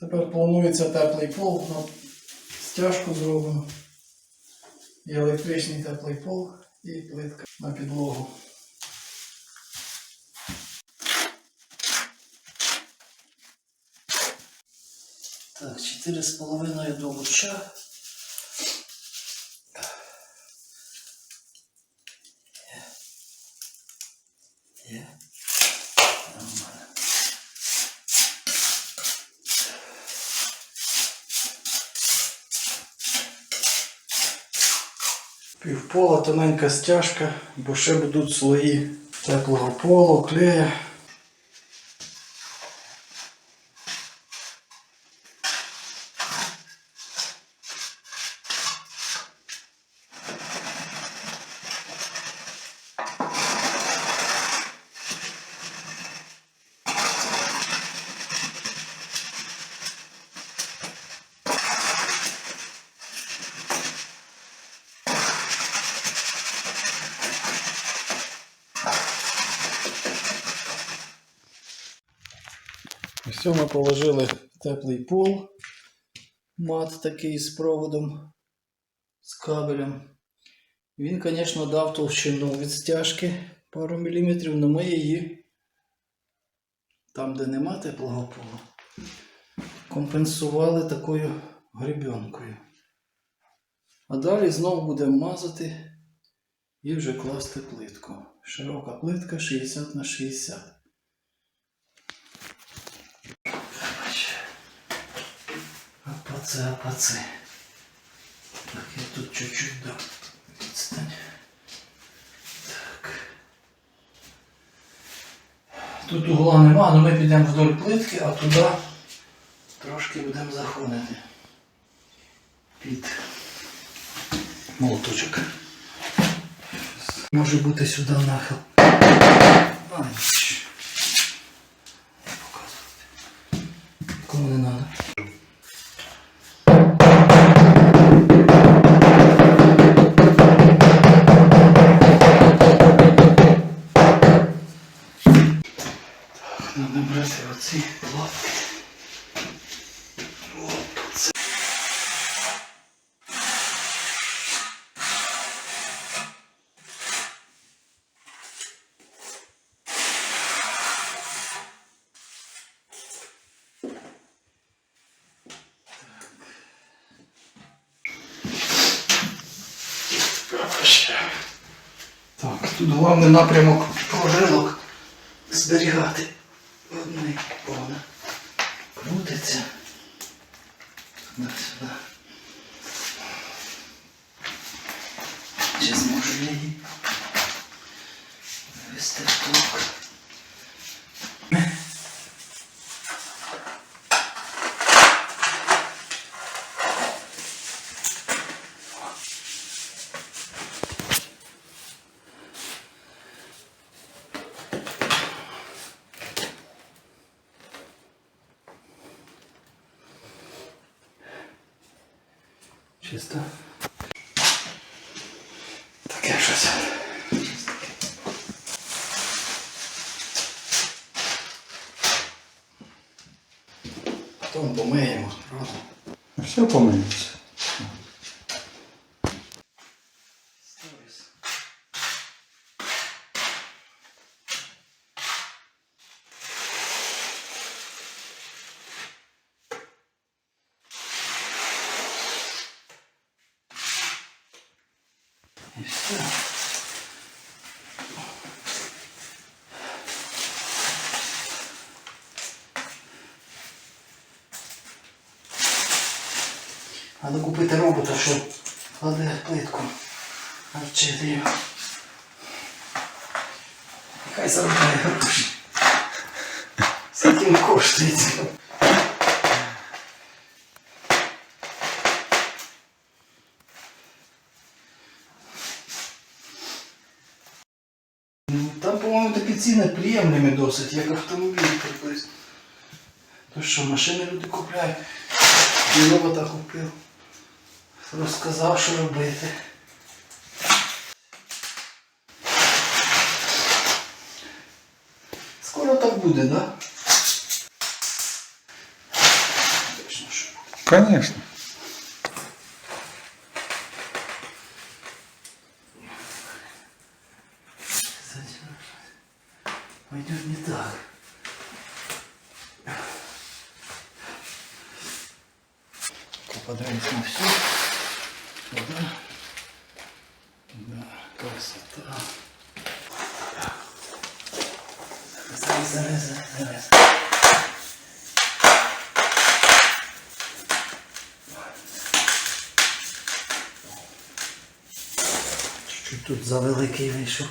Тепер планується теплий пол на стяжку зроблено. І електричний теплий пол і плитка на підлогу. Так, 4,5 до луча. Є. Півпола тоненька стяжка, бо ще будуть слої теплого полу, клея. Ось ми положили теплий пол, мат такий з проводом, з кабелем. Він, звісно, дав товщину від стяжки пару міліметрів, але ми її там, де нема теплого полу, компенсували такою гребенкою. А далі знову будемо мазати і вже класти плитку. Широка плитка 60 на 60. Апаце, апаце. Так, я тут чуть-чуть дам відстань. Так. Тут угла нема, але ми підемо вдоль плитки, а туди трошки будемо заходити під молоточок. Може бути сюди нахил. А. Не. Кому не треба. Брати оці лапки. Так, тут головний напрямок прожилок зберігати. Одне вона крутиться. Туди-сюди. Чи зможу я її вивести в ток? Чисто. Таке щось. Потім помиємо, правда? Все помиється. Треба купити робота, що кладе плитку. Навчити його. Хай заробляє гроші. Скільки коштує це? Ну, Там, по-моєму, такі ціни приємними досить, як автомобіль приблизно. То що, машини люди купляють. І робота купив. Розказав, що робити. Скоро так буде, да? Конечно. Пойдет не так. Попадаемся на все. Сюда. Да, красота. Залез, залез, залез. Чуть-чуть тут завеликий вийшов.